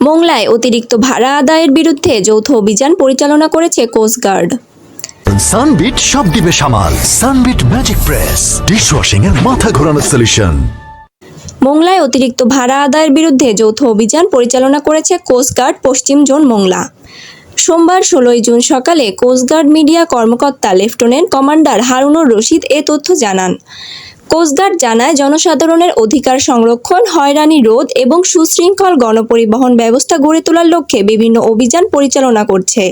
মোংলায় অতিরিক্ত ভাড়া আদায়ের বিরুদ্ধে যৌথ অভিযান পরিচালনা করেছে কোস্টগার্ড সানবিট সব দিবে সামাল। সানবিট ম্যাজিক প্রেস ডিশওয়াশিং এর মাথা ঘোরানো সলিউশন মোংলায় অতিরিক্ত ভাড়া আদায়ের বিরুদ্ধে যৌথ অভিযান পরিচালনা করেছে কোস্টগার্ড পশ্চিম জোন মোংলা। সোমবার ষোলোই জুন সকালে কোস্টগার্ড মিডিয়া কর্মকর্তা লেফটেন্যান্ট কমান্ডার হারুনুর রশিদ এ তথ্য জানান। কোস্টগার্ড জানায়, জনসাধারণের অধিকার সংরক্ষণ, হয়রানি রোধ এবং সুশৃঙ্খল গণপরিবহন ব্যবস্থা গড়ে তোলার লক্ষ্যে বিভিন্ন অভিযান পরিচালনা করছে।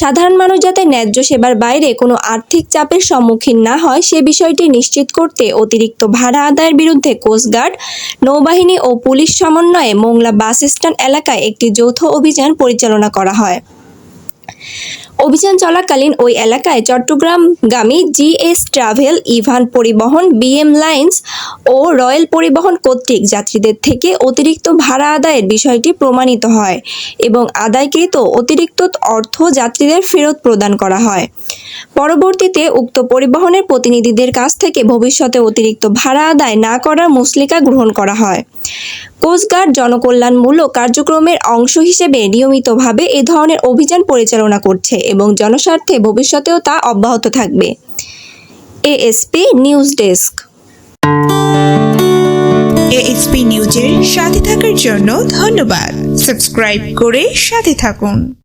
সাধারণ মানুষ যাতে ন্যায্য সেবার বাইরে কোনো আর্থিক চাপের সম্মুখীন না হয়, সে বিষয়টি নিশ্চিত করতে অতিরিক্ত ভাড়া আদায়ের বিরুদ্ধে কোস্টগার্ড নৌবাহিনী ও পুলিশ সমন্বয়ে মোংলা বাস স্ট্যান্ড এলাকায় একটি যৌথ অভিযান পরিচালনা করা হয়। অভিযান চলাকালীন ওই এলাকায় চট্টগ্রামগামী জিএস ট্রাভেল, ইভান পরিবহন বিএম লাইন্স ও রয়্যাল পরিবহন কর্তৃক যাত্রীদের থেকে অতিরিক্ত ভাড়া আদায়ের বিষয়টি প্রমাণিত হয় এবং আদায়কৃত অতিরিক্ত অর্থ যাত্রীদের ফেরত প্রদান করা হয়। পরবর্তীতে উক্ত পরিবহনের প্রতিনিধিদের কাছ থেকে ভবিষ্যতে অতিরিক্ত ভাড়া আদায় না করার মুসলিকা গ্রহণ করা হয়। কোস্টগার্ড জনকল্যাণমূলক কার্যক্রমের অংশ হিসেবে নিয়মিতভাবে এ ধরনের অভিযান পরিচালনা করছে এবং জনস্বার্থে ভবিষ্যতেও তা অব্যাহত থাকবে। ASP news desk. এএসপি নিউজের সাথে থাকার জন্য ধন্যবাদ। সাবস্ক্রাইব করে সাথে থাকুন।